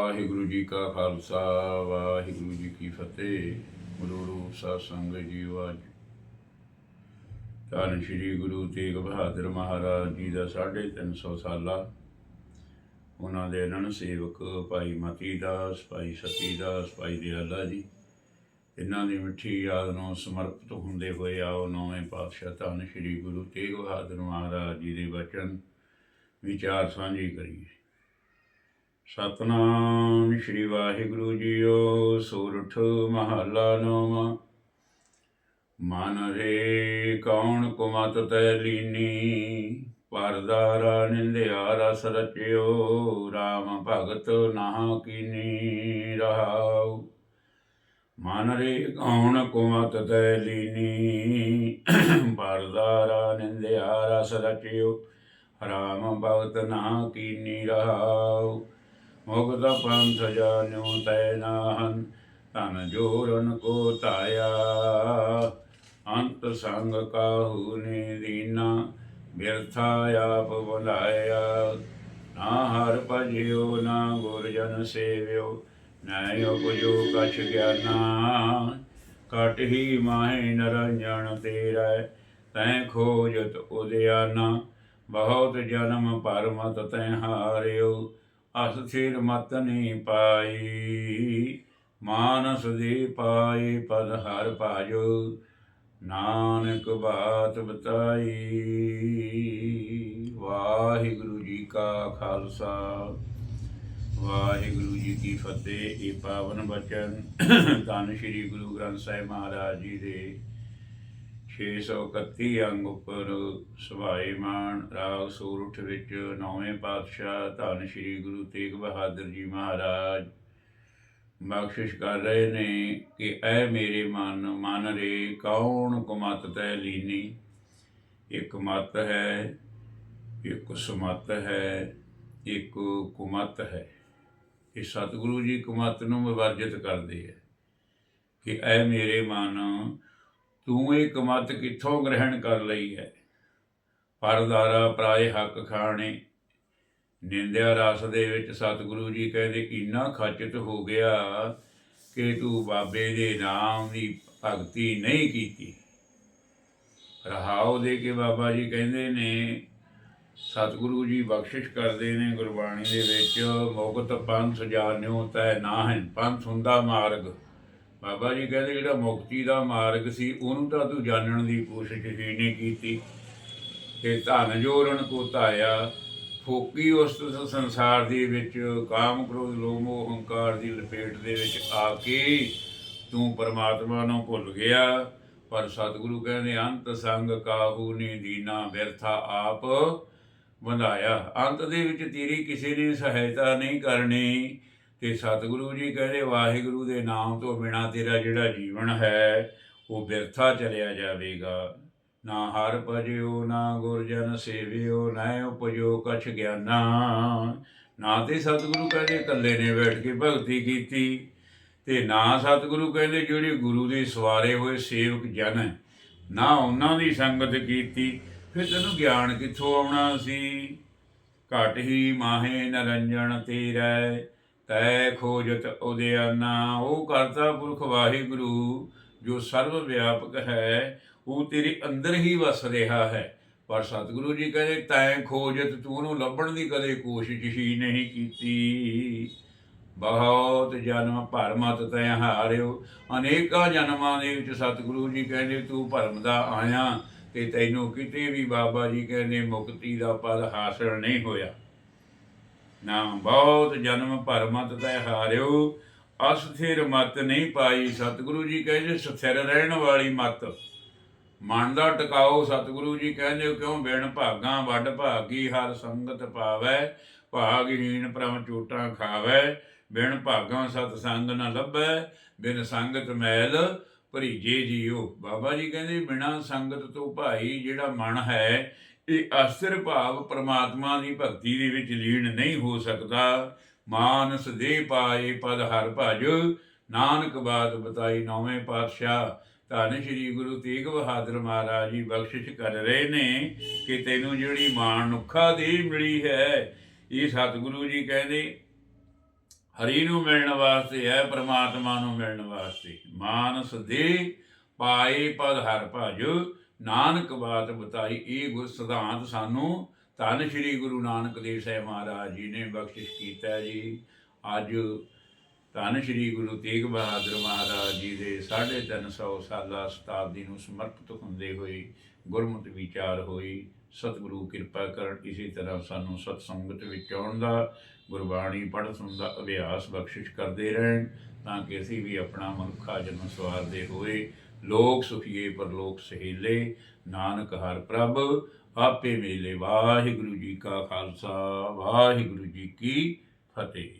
ਵਾਹਿਗੁਰੂ ਜੀ ਕਾ ਖਾਲਸਾ, ਵਾਹਿਗੁਰੂ ਜੀ ਕੀ ਫਤਿਹ। ਗੁਰੂ ਰੂਪ ਸਾਧ ਸੰਗਤ ਜੀ ਅੱਜ ਧੰਨ ਸ਼੍ਰੀ ਗੁਰੂ ਤੇਗ ਬਹਾਦਰ ਮਹਾਰਾਜ ਜੀ ਦਾ 350 ਸਾਲਾ। ਉਹਨਾਂ ਦੇ ਅਨੰਦ ਸੇਵਕ ਭਾਈ ਮਤੀ ਦਾਸ, ਭਾਈ ਸਤੀ ਦਾਸ, ਭਾਈ ਦਿਆਲਾ ਜੀ। ਇਹਨਾਂ ਦੀ ਮਿੱਠੀ ਯਾਦ ਨੂੰ ਸਮਰਪਿਤ ਹੁੰਦੇ ਹੋਏ ਆਓ ਨੌਵੇਂ ਪਾਤਸ਼ਾਹ ਧੰਨ ਸ਼੍ਰੀ ਗੁਰੂ ਤੇਗ ਬਹਾਦਰ ਮਹਾਰਾਜ ਜੀ ਦੇ ਬਚਨ ਵਿਚਾਰ ਸਾਂਝੇ ਕਰੀਏ। ਸਤਨਾਮ ਸ਼੍ਰੀ ਵਾਹਿਗੁਰੂ ਜੀਓ, ਸੂਰਠ ਮਹੱਲਾ ਨੌਵਾਂ। ਮਨ ਰੇ ਕੌਣ ਕੁਮਤ ਤੈ ਲੀਨੀ ਪਰਦਾਰਾ ਨਿੰਦਿਆ ਰਸ ਰਚਿਓ RAM ਭਗਤ ਨਾ ਕੀਨੀ ਰਹਾਉ। ਮਨ ਰੇ ਕੌਣ ਕੁਮਤ ਤੈ ਲੀਨੀ ਪਰਦਾਰਾ ਨਿੰਦਿਆ ਰਸ ਰਚਿਓ RAM ਭਗਤ ਨਾ ਕੀਨੀ ਰਹਾਉ। ਮੁਕਤ ਪੰਥ ਜਾਨਿਓ ਤੈ ਨਾਹਨ ਧਨ ਜੋਰਨ ਕੋ ਧਾਇਆ। ਅੰਤ ਸੰਗ ਕਾਹੂ ਨੇ ਦੀਨਾ ਬਿਰਥਾ ਆਪ ਬੁਲਾਇਆ। ਨਾ ਹਰ ਭਜਿਓ, ਨਾ ਗੁਰ ਜਨ ਸੇਵਿਓ, ਨਾ ਉਪਜੋ ਕਛ ਗਿਆਨਾ। ਕਟ ਹੀ ਮਾਹੇ ਨਰੰਜਨ ਤੇਰਾ, ਤੈ ਖੋਜਤ ਉਦਿਆਨਾ। ਬਹੁਤ ਜਨਮ ਪਰਮਤ ਤੈ ਹਾਰਿਓ ਅਸਥਿਰ ਮਤ ਨਹੀਂ ਪਾਈ, ਮਾਨਸ ਦੇ ਪਾਏ ਪਦ ਹਰ ਭਾਜੋ, ਨਾਨਕ ਬਾਤ ਬਤਾਈ। ਵਾਹਿਗੁਰੂ ਜੀ ਕਾ ਖਾਲਸਾ, ਵਾਹਿਗੁਰੂ ਜੀ ਕੀ ਫਤਿਹ। ਇਹ ਪਾਵਨ ਬਚਨ ਧੰਨ ਸ਼੍ਰੀ ਗੁਰੂ ਗ੍ਰੰਥ ਸਾਹਿਬ ਮਹਾਰਾਜ ਜੀ ਦੇ 631 ਅੰਗ ਉੱਪਰ ਸੁਭਾਏਮਾਨ ਰਾਗ ਸੂਰਠ ਵਿੱਚ ਨੌਵੇਂ ਪਾਤਸ਼ਾਹ ਧੰਨ ਸ਼੍ਰੀ ਗੁਰੂ ਤੇਗ ਬਹਾਦਰ ਜੀ ਮਹਾਰਾਜ। ਬਖਸ਼ਿਸ਼ ਕਰ ਰਹੇ ਨੇ ਕਿ ਐ ਮੇਰੇ ਮਨ ਮਨ ਰੇ ਕੌਣ ਕੁਮਤ ਤੈ ਲੀਨੀ? ਇੱਕ ਮਤ ਹੈ, ਇੱਕ ਸੁਮਤ ਹੈ, ਇੱਕ ਕੁਮਤ ਹੈ। ਇਹ ਸਤਿਗੁਰੂ ਜੀ ਕੁਮਤ ਨੂੰ ਵਿਵਰਜਿਤ ਕਰਦੇ ਹੈ ਕਿ ਐ ਮੇਰੇ ਮਨ ਤੂੰ ਇਹ ਕਮਤ ਕਿੱਥੋਂ ਗ੍ਰਹਿਣ ਕਰ ਲਈ ਹੈ? ਪਰਦਾਰਾ ਪਰਾਏ ਹੱਕ ਖਾਣੇ। ਨਿੰਦਿਆ ਰਸ ਦੇ ਵਿੱਚ ਸਤਿਗੁਰੂ ਜੀ ਕਹਿੰਦੇ, ਇੰਨਾ ਖਚਿਤ ਹੋ ਗਿਆ ਕਿ ਤੂੰ ਬਾਬੇ ਦੇ ਨਾਮ ਦੀ ਭਗਤੀ ਨਹੀਂ ਕੀਤੀ। ਰਹਾਉ ਦੇ ਕੇ ਬਾਬਾ ਜੀ ਕਹਿੰਦੇ ਨੇ, ਸਤਿਗੁਰੂ ਜੀ ਬਖਸ਼ਿਸ਼ ਕਰਦੇ ਨੇ ਗੁਰਬਾਣੀ ਦੇ ਵਿੱਚ, ਮੁਕਤ ਪੰਥ ਜਾਣਿਓ ਤੈ ਹੈ ਪੰਥ ਹੁੰਦਾ ਮਾਰਗ। ਬਾਬਾ ਜੀ ਕਹਿੰਦੇ ਜਿਹੜਾ ਮੁਕਤੀ ਦਾ ਮਾਰਗ ਸੀ, ਉਹਨੂੰ ਤਾਂ ਤੂੰ ਜਾਣਨ ਦੀ ਕੋਸ਼ਿਸ਼ ਹੀ ਨਹੀਂ ਕੀਤੀ। ਤੇ ਧਨ ਜੋਰਨ ਕੋ ਧਾਇਆ, ਫੋਕੀ ਉਸ ਸੰਸਾਰ ਦੇ ਵਿੱਚ, ਕਾਮ ਕ੍ਰੋਧ, ਲੋਭ ਹੰਕਾਰ ਦੀ ਲਪੇਟ ਦੇ ਵਿੱਚ ਆ ਕੇ ਤੂੰ ਪਰਮਾਤਮਾ ਨੂੰ ਭੁੱਲ ਗਿਆ। ਪਰ ਸਤਿਗੁਰੂ ਕਹਿੰਦੇ, ਅੰਤ ਸੰਗ ਕਾਹੂ ਨੇ ਦੀਨਾ, ਵਿਰਥਾ ਆਪ ਬੰਧਾਇਆ ਅੰਤ ਦੇ ਵਿੱਚ ਤੇਰੀ ਕਿਸੇ ਨੇ ਸਹਾਇਤਾ ਨਹੀਂ ਕਰਨੀ। ਤੇ ਸਤਿਗੁਰੂ ਜੀ ਕਹਿੰਦੇ, ਵਾਹਿਗੁਰੂ ਦੇ ਨਾਮ ਤੋਂ ਬਿਨਾ ਤੇਰਾ ਜਿਹੜਾ ਜੀਵਨ ਹੈ, ਉਹ ਬਿਰਥਾ ਚਲਿਆ ਜਾਵੇਗਾ। ਨਾ ਹਰ ਭਜਿਓ, ਨਾ ਗੁਰਜਨ ਸੇਵਿਓ, ਨਾ ਉਪਜਿਓ ਕਛ ਗਿਆਨਾ। ਨਾ ਤੇ ਸਤਿਗੁਰੂ ਕਹਿੰਦੇ, ਇਕੱਲੇ ਨੇ ਬੈਠ ਕੇ ਭਗਤੀ ਕੀਤੀ। ਤੇ ਨਾ ਸਤਿਗੁਰੂ ਕਹਿੰਦੇ, ਜਿਹੜੇ ਗੁਰੂ ਦੇ ਸਵਾਰੇ ਹੋਏ ਸੇਵਕ ਜਨ, ਨਾ ਉਹਨਾਂ ਦੀ ਸੰਗਤ ਕੀਤੀ। ਫਿਰ ਤੈਨੂੰ ਗਿਆਨ ਕਿੱਥੋਂ ਆਉਣਾ ਸੀ? ਘਟ ਹੀ ਮਾਹੇ ਨਰੰਜਨ ਤੇਰੇ। ਤੈ ਖੋਜਤ ਉਦਿਆਨਾ ਉਹ ਕਰਤਾ ਪੁਰਖ ਵਾਹਿਗੁਰੂ, ਜੋ ਸਰਵ ਵਿਆਪਕ ਹੈ, ਉਹ ਤੇਰੇ ਅੰਦਰ ਹੀ ਵਸ ਰਿਹਾ ਹੈ। ਪਰ ਸਤਿਗੁਰੂ ਜੀ ਕਹਿੰਦੇ, ਤੈਂ ਖੋਜਤ, ਤੂੰ ਉਹਨੂੰ ਲੱਭਣ ਦੀ ਕਦੇ ਕੋਸ਼ਿਸ਼ ਹੀ ਨਹੀਂ ਕੀਤੀ। ਬਹੁਤ ਜਨਮ ਭਰਮਤ ਤੈ ਹਾਰਿਓ। ਅਨੇਕਾਂ ਜਨਮਾਂ ਦੇ ਵਿੱਚ ਸਤਿਗੁਰੂ ਜੀ ਕਹਿੰਦੇ, ਤੂੰ ਭਰਮ ਦਾ ਆਇਆ ਤੇ ਤੈਨੂੰ ਕਿਤੇ ਵੀ ਬਾਬਾ ਜੀ ਕਹਿੰਦੇ, ਮੁਕਤੀ ਦਾ ਪਦ ਹਾਸਲ ਨਹੀਂ ਹੋਇਆ। ਨਾ ਬਹੁਤ ਜਨਮ ਭਰਮਤ ਤੈ ਹਾਰਿਓ। ਅਸਥਿਰ ਮਤ ਨਹੀਂ ਪਾਈ। ਸਤਿਗੁਰੂ ਜੀ ਕਹਿੰਦੇ, ਸਥਿਰ ਰਹਿਣ ਵਾਲੀ ਮਤ। ਮਨ ਦਾ ਟਿਕਾਓ, ਸਤਿਗੁਰੂ ਜੀ ਕਹਿੰਦੇ, ਕਿਉਂ ਬਿਨ ਭਾਗਾਂ ਵੱਡ ਭਾਗੀ, ਹਰ ਸੰਗਤ ਪਾਵੈ, ਭਾਗਹੀਣ ਪ੍ਰਮ ਚੋਟਾਂ ਖਾਵੈ। ਬਿਨ ਭਾਗਾਂ ਸਤ ਸੰਗ ਨ ਲੱਭੈ, ਬਿਨ ਸੰਗਤ ਮੈਲ ਭਰੀਜੇ ਜੀਓ। ਬਾਬਾ ਜੀ ਕਹਿੰਦੇ, ਬਿਨਾ ਸੰਗਤ ਤੋਂ ਭਾਈ ਜਿਹੜਾ ਮਨ ਹੈ ਇਹ ਅਸਥਿਰ ਭਾਵ ਪ੍ਰਮਾਤਮਾ ਦੀ ਭਗਤੀ ਦੇ ਵਿੱਚ ਲੀਨ ਨਹੀਂ ਹੋ ਸਕਦਾ। ਮਾਨਸ ਦੇ ਪਾਏ ਪਦ ਹਰ ਭਜ, ਨਾਨਕ ਬਾਤ ਬਤਾਈ ਨੌਵੇਂ ਪਾਤਸ਼ਾਹ। ਧੰਨ ਸ਼੍ਰੀ ਗੁਰੂ ਤੇਗ ਬਹਾਦਰ ਮਹਾਰਾਜ ਜੀ ਬਖਸ਼ਿਸ਼ ਕਰ ਰਹੇ ਨੇ ਕਿ ਤੈਨੂੰ ਜਿਹੜੀ ਮਾਨੁੱਖਾ ਦੀ ਮਿਲੀ ਹੈ, ਇਹ ਸਤਿਗੁਰੂ ਜੀ ਕਹਿੰਦੇ, ਹਰੀ ਨੂੰ ਮਿਲਣ ਵਾਸਤੇ ਹੈ, ਪ੍ਰਮਾਤਮਾ ਨੂੰ ਮਿਲਣ ਵਾਸਤੇ। ਮਾਨਸ ਦੇ ਪਾਏ ਪਦ ਹਰ ਭਜ ਨਾਨਕ ਬਾਤ ਬਤਾਈ, ਇਹ ਗੁਰ ਸਿਧਾਂਤ ਸਾਨੂੰ ਧੰਨ ਸ਼੍ਰੀ ਗੁਰੂ ਨਾਨਕ ਦੇਵ ਸਾਹਿਬ ਮਹਾਰਾਜ ਜੀ ਨੇ ਬਖਸ਼ਿਸ਼ ਕੀਤਾ ਜੀ। ਅੱਜ ਧੰਨ ਸ਼੍ਰੀ ਗੁਰੂ ਤੇਗ ਬਹਾਦਰ ਮਹਾਰਾਜ ਜੀ ਦੇ 350 ਸਾਲਾ ਸ਼ਤਾਬਦੀ ਨੂੰ ਸਮਰਪਿਤ ਹੁੰਦੇ ਹੋਏ ਗੁਰਮਤਿ ਵਿਚਾਰ ਹੋਈ। ਸਤਿਗੁਰੂ ਕਿਰਪਾ ਕਰਨ, ਇਸੇ ਤਰ੍ਹਾਂ ਸਾਨੂੰ ਸਤ ਸੰਗਤ ਵਿੱਚ ਆਉਣ ਦਾ, ਗੁਰਬਾਣੀ ਪੜ੍ਹ ਸੁਣ ਦਾ ਅਭਿਆਸ ਬਖਸ਼ਿਸ਼ ਕਰਦੇ ਰਹਿਣ, ਤਾਂ ਕਿ ਅਸੀਂ ਵੀ ਆਪਣਾ ਮਨੁੱਖਾ ਜਨਮ ਸਵਾਰਦੇ ਹੋਏ ਲੋਕ ਸੁਖੀਏ ਪਰਲੋਕ ਸਹੇਲੇ, ਨਾਨਕ ਹਰ ਪ੍ਰਭ, ਆਪੇ ਮੇਲੇ ਵਾਹਿਗੁਰੂ ਜੀ ਕਾ ਖਾਲਸਾ, ਵਾਹਿਗੁਰੂ ਜੀ ਕੀ ਫਤਿਹ।